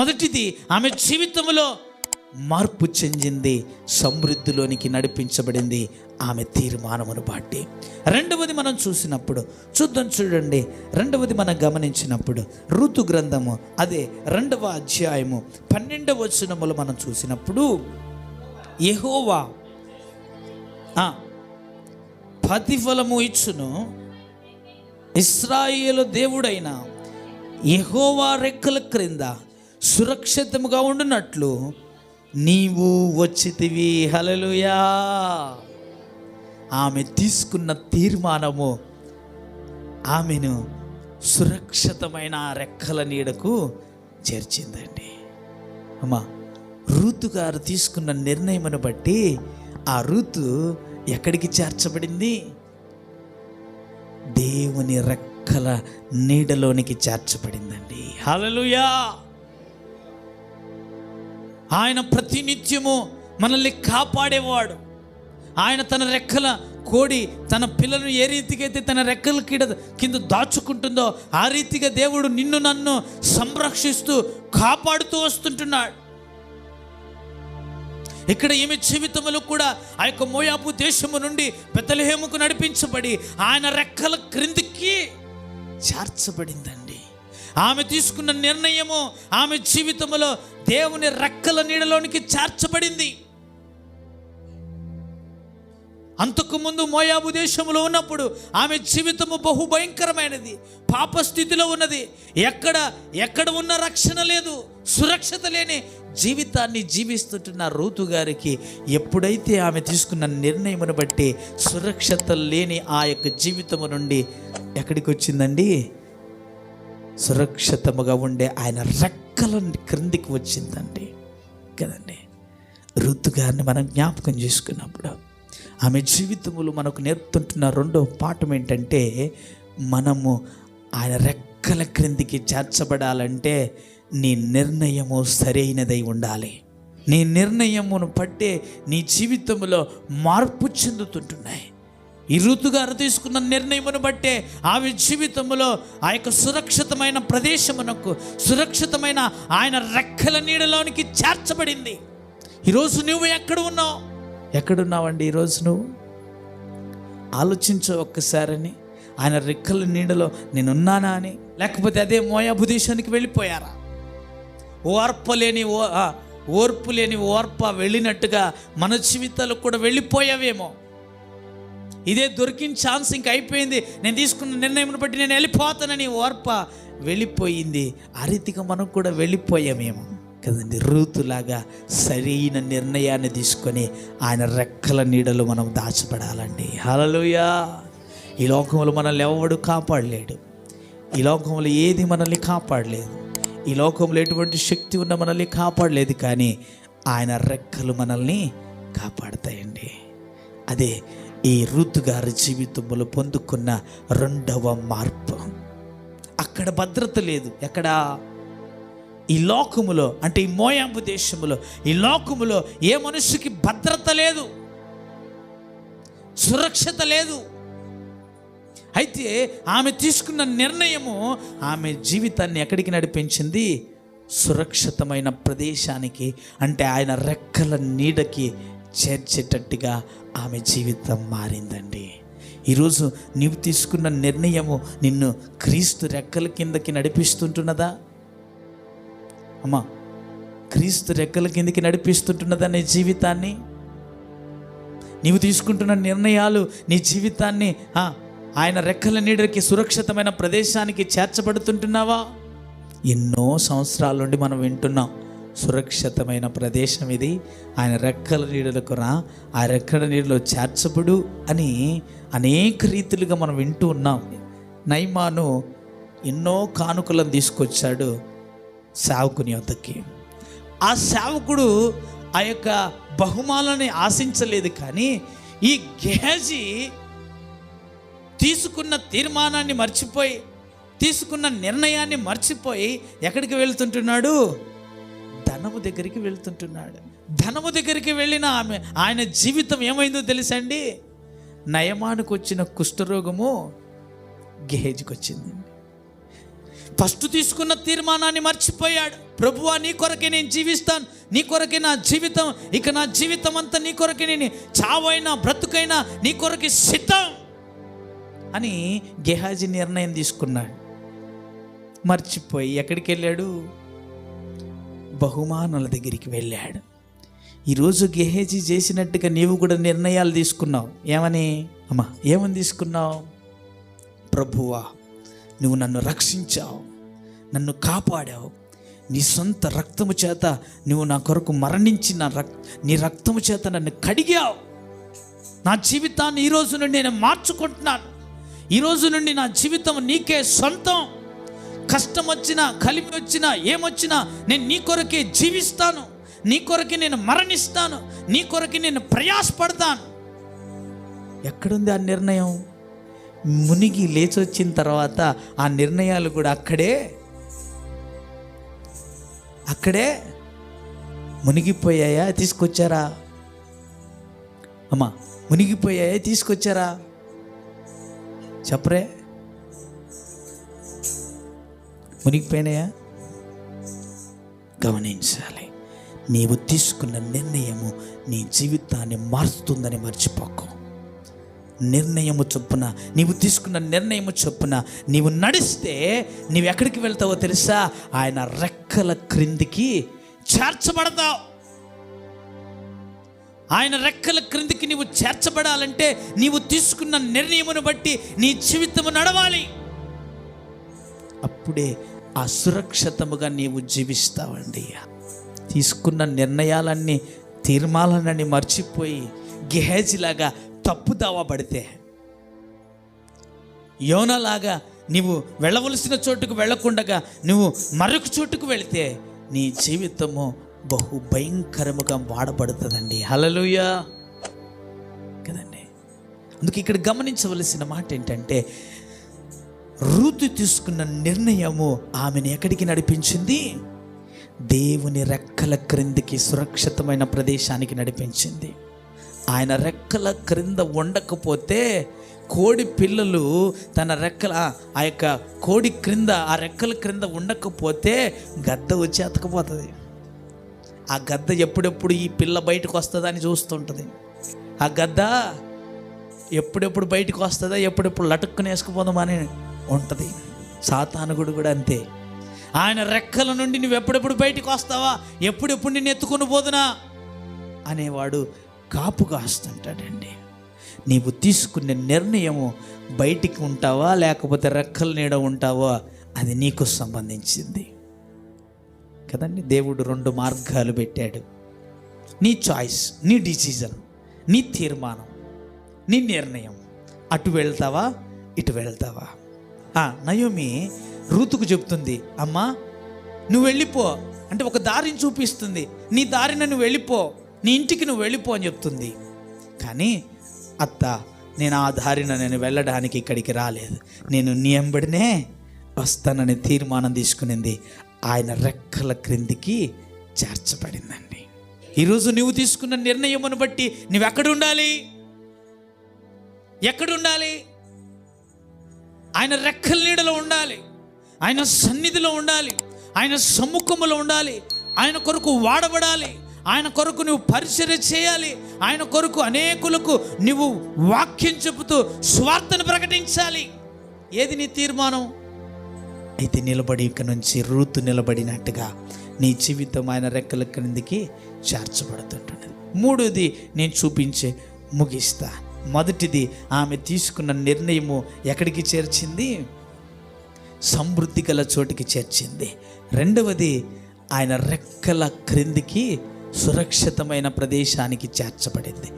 మొదటిది ఆమె జీవితంలో మార్పు చెందింది సమృద్ధిలోనికి నడిపించబడింది ఆమె తీర్మానమును బట్టి. రెండవది మనం చూసినప్పుడు చూద్దాం చూడండి. రెండవది మనం గమనించినప్పుడు ఋతు గ్రంథము అదే రెండవ అధ్యాయము పన్నెండవ వచనములు మనం చూసినప్పుడు యహోవా ప్రతిఫలము ఇచ్చును. ఇస్రాయేలు దేవుడైన యహోవా రెక్కల క్రింద సురక్షితముగా ఉండునట్లు నీవు వచ్చితివి. హలలుయా ఆమె తీసుకున్న తీర్మానము ఆమెను సురక్షితమైన ఆ రెక్కల నీడకు చేర్చిందండి. అమ్మా రూతు గారు తీసుకున్న నిర్ణయమును బట్టి ఆ రూతు ఎక్కడికి చేర్చబడింది? దేవుని రెక్కల నీడలోనికి చేర్చబడిందండి. హలలుయా ఆయన ప్రతినిత్యము మనల్ని కాపాడేవాడు. ఆయన తన రెక్కల కోడి తన పిల్లలను ఏ రీతికైతే తన రెక్కల కింద కింద దాచుకుంటుందో ఆ రీతిగా దేవుడు నిన్ను నన్ను సంరక్షిస్తూ కాపాడుతూ వస్తుంటున్నాడు. ఇక్కడ ఈమె జీవితంలో కూడా ఆ యొక్క మోయాపు దేశము నుండి పెద్దలహేముకు నడిపించబడి ఆయన రెక్కల క్రిందికి చేర్చబడిందండి. ఆమె తీసుకున్న నిర్ణయము ఆమె జీవితంలో దేవుని రెక్కల నీడలోనికి చేర్చబడింది. అంతకుముందు మోయాబు దేశంలో ఉన్నప్పుడు ఆమె జీవితము బహు భయంకరమైనది పాప స్థితిలో ఉన్నది. ఎక్కడ ఎక్కడ ఉన్న రక్షణ లేదు సురక్షత లేని జీవితాన్ని జీవిస్తుంటున్న రూతు గారికి ఎప్పుడైతే ఆమె తీసుకున్న నిర్ణయమును బట్టి సురక్షత లేని ఆ యొక్క జీవితము నుండి ఎక్కడికి వచ్చిందండి? సురక్షితముగా ఉండే ఆయన రెక్కల క్రిందికి వచ్చిందండి. కదండి? ఋతు గారిని మనం జ్ఞాపకం చేసుకున్నప్పుడు ఆమె జీవితములు మనకు నేర్పుతుంటున్న రెండో పాఠం ఏంటంటే మనము ఆయన రెక్కల క్రిందికి చేర్చబడాలంటే నీ నిర్ణయము సరైనదై ఉండాలి. నీ నిర్ణయమును పట్టే నీ జీవితంలో మార్పు చెందుతుంటున్నాయి. ఈ ఋతుగారు తీసుకున్న నిర్ణయమును బట్టే ఆమె జీవితంలో ఆ యొక్క సురక్షితమైన ప్రదేశమునకు సురక్షితమైన ఆయన రెక్కల నీడలోనికి చేర్చబడింది. ఈరోజు నువ్వు ఎక్కడ ఉన్నావు? ఎక్కడున్నావండి ఈరోజు నువ్వు? ఆలోచించు ఒక్కసారని ఆయన రెక్కల నీడలో నేనున్నానా అని లేకపోతే అదే మోయాబు దేశానికి వెళ్ళిపోయారా? ఓర్పలేని ఓ ఓర్పు లేని ఓర్ప వెళ్ళినట్టుగా మన జీవితాలు కూడా వెళ్ళిపోయావేమో? ఇదే దొరికిన ఛాన్స్ ఇంక అయిపోయింది. నేను తీసుకున్న నిర్ణయం బట్టి నేను వెళ్ళిపోతానని ఓర్ప వెళ్ళిపోయింది. ఆ రీతిగా మనం కూడా వెళ్ళిపోయామేమో. కదండి? రూతులాగా సరైన నిర్ణయాన్ని తీసుకొని ఆయన రెక్కల నీడలు మనం దాచబడాలండి. హలలుయా ఈ లోకంలో మనల్ని ఎవడు కాపాడలేడు. ఈ లోకంలో ఏది మనల్ని కాపాడలేదు. ఈ లోకంలో ఎటువంటి శక్తి ఉన్న మనల్ని కాపాడలేదు కానీ ఆయన రెక్కలు మనల్ని కాపాడతాయండి. అదే ఈ రుతు గారి జీవితంలో పొందుకున్న రెండవ మార్పు. అక్కడ భద్రత లేదు. ఎక్కడ? ఈ లోకములో అంటే ఈ మోయాంబు దేశములో ఈ లోకములో ఏ మనిషికి భద్రత లేదు. సురక్షత లేదు. అయితే ఆమె తీసుకున్న నిర్ణయము ఆమె జీవితాన్ని ఎక్కడికి నడిపించింది? సురక్షితమైన ప్రదేశానికి అంటే ఆయన రెక్కల నీడకి చేర్చేటట్టుగా ఆమె జీవితం మారిందండి. ఈరోజు నీవు తీసుకున్న నిర్ణయము నిన్ను క్రీస్తు రెక్కల కిందకి నడిపిస్తుంటున్నదా? అమ్మా క్రీస్తు రెక్కల కిందకి నడిపిస్తుంటున్నదా నీ జీవితాన్ని? నీవు తీసుకుంటున్న నిర్ణయాలు నీ జీవితాన్ని ఆయన రెక్కల నీడకి సురక్షితమైన ప్రదేశానికి చేర్చబడుతుంటున్నావా? ఎన్నో సంవత్సరాల నుండి మనం వింటున్నాం సురక్షితమైన ప్రదేశం ఇది. ఆయన రెక్కల నీడలకు రా. ఆ రెక్కల నీడలో చేర్చబడు అని అనేక రీతిలుగా మనం వింటూ ఉన్నాం. నైమాను ఎన్నో కానుకలను తీసుకొచ్చాడు సేవకుని వద్దకి ఆ సేవకుడు ఆ యొక్క బహుమాలని ఆశించలేదు కానీ ఈ గేజీ తీసుకున్న తీర్మానాన్ని మర్చిపోయి తీసుకున్న నిర్ణయాన్ని మర్చిపోయి ఎక్కడికి వెళ్తుంటున్నాడు? ధనము దగ్గరికి వెళ్తుంటున్నాడు. ధనము దగ్గరికి వెళ్ళిన ఆమె ఆయన జీవితం ఏమైందో తెలుసండి? నయమానికి వచ్చిన కుష్ఠరోగము గేజ్కి వచ్చింది ఫస్ట్ తీసుకున్న తీర్మానాన్ని మర్చిపోయాడు. ప్రభువా నీ కొరకే నేను జీవిస్తాను. నీ కొరకే నా జీవితం ఇక నా జీవితం అంతా నీ కొరకే నేను చావైనా బ్రతుకైనా నీ కొరకే సిద్ధం అని గెహాజీ నిర్ణయం తీసుకున్నాడు. మర్చిపోయి ఎక్కడికి వెళ్ళాడు బహుమానుల దగ్గరికి వెళ్ళాడు. ఈరోజు గెహేజీ చేసినట్టుగా నీవు కూడా నిర్ణయాలు తీసుకున్నావు. ఏమని? అమ్మా ఏమని తీసుకున్నావు? ప్రభువా నువ్వు నన్ను రక్షించావు. నన్ను కాపాడావు. నీ సొంత రక్తము చేత నువ్వు నా కొరకు మరణించి నా రక్ నీ రక్తము చేత నన్ను కడిగావు. నా జీవితాన్ని ఈరోజు నుండి నేను మార్చుకుంటున్నాను. ఈ రోజు నుండి నా జీవితం నీకే సొంతం. కష్టం వచ్చినా కలిమి వచ్చినా ఏమొచ్చినా నేను నీ కొరకే జీవిస్తాను. నీ కొరకే నేను మరణిస్తాను. నీ కొరకే నేను ప్రయాసపడతాను. ఎక్కడుంది ఆ నిర్ణయం? మునిగి లేచొచ్చిన తర్వాత ఆ నిర్ణయాలు కూడా అక్కడే. అక్కడే మునిగిపోయాయా? తీసుకొచ్చారా? అమ్మా మునిగిపోయాయా? తీసుకొచ్చారా? చెప్పరే. మునిగిపోయినాయా? గమనించాలి. నీవు తీసుకున్న నిర్ణయము నీ జీవితాన్ని మారుస్తుందని మర్చిపోకు. నిర్ణయము చొప్పున నీవు తీసుకున్న నిర్ణయము చొప్పున నీవు నడిస్తే నీవు ఎక్కడికి వెళ్తావో తెలుసా? ఆయన రెక్కల క్రిందికి చేర్చబడతావు. ఆయన రెక్కల క్రిందికి నీవు చేర్చబడాలంటే నీవు తీసుకున్న నిర్ణయమును బట్టి నీ జీవితము నడవాలి. అప్పుడే అసురక్షితముగా నీవు జీవిస్తావండి తీసుకున్న నిర్ణయాలన్నీ తీర్మానాలన్నీ మర్చిపోయి గెహేజిలాగా తప్పుదావా పడితే? యోనలాగా నీవు వెళ్ళవలసిన చోటుకు వెళ్ళకుండగా నువ్వు మరొక చోటుకు వెళితే నీ జీవితము బహు భయంకరముగా వాడబడుతుందండి. హలలుయా కదండి. అందుకే ఇక్కడ గమనించవలసిన మాట ఏంటంటే రూతు తీసుకున్న నిర్ణయము ఆమెను ఎక్కడికి నడిపించింది? దేవుని రెక్కల క్రిందికి సురక్షితమైన ప్రదేశానికి నడిపించింది. ఆయన రెక్కల క్రింద ఉండకపోతే కోడి పిల్లలు తన రెక్కల ఆ యొక్క కోడి క్రింద ఆ రెక్కల క్రింద ఉండకపోతే గద్ద వచ్చి అతకపోతుంది. ఆ గద్ద ఎప్పుడెప్పుడు ఈ పిల్ల బయటకు వస్తుందని చూస్తుంటుంది. ఆ గద్ద ఎప్పుడెప్పుడు బయటకు వస్తుందా ఎప్పుడెప్పుడు లటుక్కుని వేసుకుపోదామని ఉంటుంది. సాతానుగుడు కూడా అంతే. ఆయన రెక్కల నుండి నువ్వు ఎప్పుడెప్పుడు బయటకు వస్తావా? ఎప్పుడెప్పుడు నిన్ను ఎత్తుకొని పోదునా? అనేవాడు కాపు కాస్తుంటాడండి. నీవు తీసుకునే నిర్ణయము బయటికి ఉంటావా? లేకపోతే రెక్కల నీడ ఉంటావా? అది నీకు సంబంధించింది. కదండి? దేవుడు రెండు మార్గాలు పెట్టాడు. నీ చాయిస్ నీ డిసిజన్ నీ తీర్మానం నీ నిర్ణయం. అటు వెళ్తావా? ఇటు వెళ్తావా? నయోమి రూతుకు చెప్తుంది అమ్మా నువ్వు వెళ్ళిపో. అంటే ఒక దారిని చూపిస్తుంది. నీ దారిన నువ్వు వెళ్ళిపో. నీ ఇంటికి నువ్వు వెళ్ళిపో అని చెప్తుంది. కానీ అత్త నేను ఆ దారిన నేను వెళ్ళడానికి ఇక్కడికి రాలేదు. నేను నీ ఎంబడినే వస్తానని తీర్మానం తీసుకునింది. ఆయన రెక్కల క్రిందికి చేర్చబడిందండి. ఈరోజు నువ్వు తీసుకున్న నిర్ణయమును బట్టి నువ్వు ఎక్కడుండాలి ఎక్కడ ఉండాలి? ఆయన రెక్కల నీడలో ఉండాలి. ఆయన సన్నిధిలో ఉండాలి. ఆయన సముఖములో ఉండాలి. ఆయన కొరకు వాడబడాలి. ఆయన కొరకు నువ్వు పరిచర్య చేయాలి. ఆయన కొరకు అనేకులకు నువ్వు వాక్యం చెబుతూ స్వార్థను ప్రకటించాలి. ఏది నీ తీర్మానం? అయితే నిలబడి ఇక నుంచి రూతు నిలబడినట్టుగా నీ జీవితం ఆయన రెక్కల క్రిందికి చేర్చబడుతుంటున్నది. మూడోది నేను చూపించే ముగిస్తాను మొదటిది ఆమె తీసుకున్న నిర్ణయము ఎక్కడికి చేర్చింది? సమృద్ధి గల చోటికి చేర్చింది. రెండవది ఆయన రెక్కల క్రిందికి సురక్షితమైన ప్రదేశానికి చేర్చబడింది.